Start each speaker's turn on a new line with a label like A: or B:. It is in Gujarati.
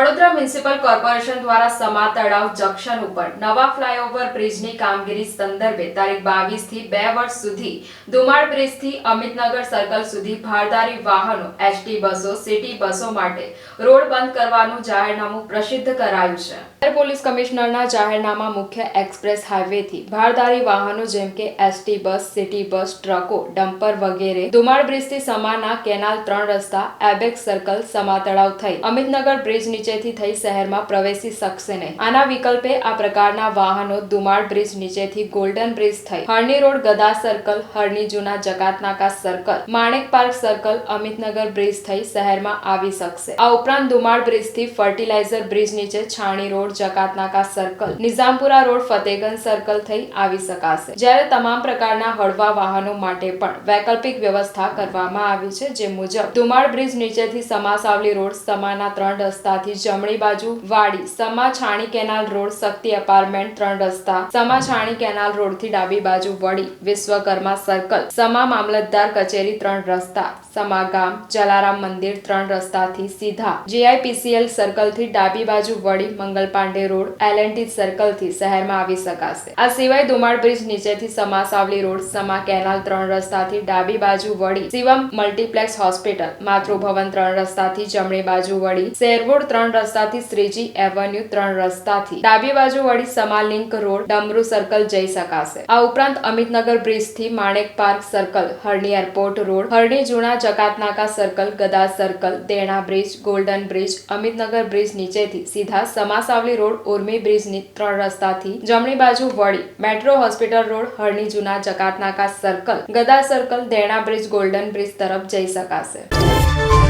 A: વડોદરા મ્યુનિસિપલ કોર્પોરેશન દ્વારા સમા તળાવ જંકશન ઉપર નવા ફ્લાયઓવર બ્રિજની કામગીરી સંદર્ભે તારીખ બાવીસથી બે વર્ષ સુધી ધુમાડ બ્રિજથી અમિતનગર સર્કલ સુધી ભારદારી વાહનો એસટી બસો, સિટી બસો માટે રોડ બંધ કરવાનું જાહેરનામું પ્રસિદ્ધ કરાયું છે. પોલીસ કમિશનરના જાહેરનામા મુખ્ય એક્સપ્રેસ હાઈવેથી ભારદારી વાહનો જેમ કે એસટી બસ, સિટી બસ, ટ્રકો, ડમ્પર વગેરે ધુમાડ બ્રિજથી સમાના કેનાલ ત્રણ રસ્તા, એબેક્સ સર્કલ સમા તળાવ થઈ અમિતનગર બ્રિજ નીચેથી થઈ શહેરમાં પ્રવેશી શકશે નહીં આના વિકલ્પે આ પ્રકારના વાહનો ધુમાડ બ્રિજ નીચેથી ગોલ્ડન બ્રિજ થઈ. હરણી રોડ, ગદા સર્કલ, હરણી જૂના Jakatnaka circle, Manek park circle, Amitnagar bridge થઈ શહેરમાં આવી શકશે આ ઉપરાંત દુમાળ બ્રિજથી ફર્ટિલાઇઝર બ્રિજ નીચે Chhani road Jakatnaka circle, Nizampura road, Fatehgunj circle થઈ આવી શકાશે. જ્યારે તમામ પ્રકારના હળવા વાહનો માટે પણ વૈકલ્પિક વ્યવસ્થા કરવામાં આવી છે જે મુજબ ધુમાડ બ્રિજ નીચેથી સમાસાવલી રોડ, સમાના ત્રણ રસ્તાથી જમણી બાજુ Vadi Sama Chhani canal road, Shakti apartment, ત્રણ રસ્તા. સમા છાણી કેનાલ રોડથી ડાબી બાજુ વડી, વિશ્વકર્મા સર્કલ. સમા મામલતદાર કચેરી, ત્રણ રસ્તા. સમા ગામ જલારામ મંદિર, ત્રણ રસ્તાથી સીધા. જીઆઈપીસીએલ સર્કલથી ડાબી બાજુ વડી મંગલ પાંડે રોડ એલ સર્કલથી શહેરમાં આવી શકાશે. આ સિવાય ધુમાડ બ્રિજ નીચેથી સમા સાવલી રોડ, સમા કેનાલ, ત્રણ રસ્તાથી ડાબી બાજુ વડી, શિવમ મલ્ટીપ્લેક્સ હોસ્પિટલ. માતૃભવન, ત્રણ રસ્તાથી જમણી બાજુ વડી, શેરવોડ, ત્રણ રસ્તાથી શ્રીજી એવન્યુ ત્રણ રસ્તાથી. ડાબી બાજુ વળી Sama link road Damru circle જઈ શકાશે. આ ઉપરાંત Amitnagar બ્રિજથી Manek park circle, Harni airport road, Harni જૂના Jakatnaka circle, Gada circle, Dena bridge, golden bridge, Amitnagar bridge નીચેથી સીધા સમાસાવલી રોડ, ઉર્મી બ્રિજની ત્રણ રસ્તાથી. જમણી બાજુ વળી મેટ્રો હોસ્પિટલ રોડ, હરણી જૂના Jakatnaka circle, Gada circle, Dena bridge, golden bridge તરફ જઈ શકાશે.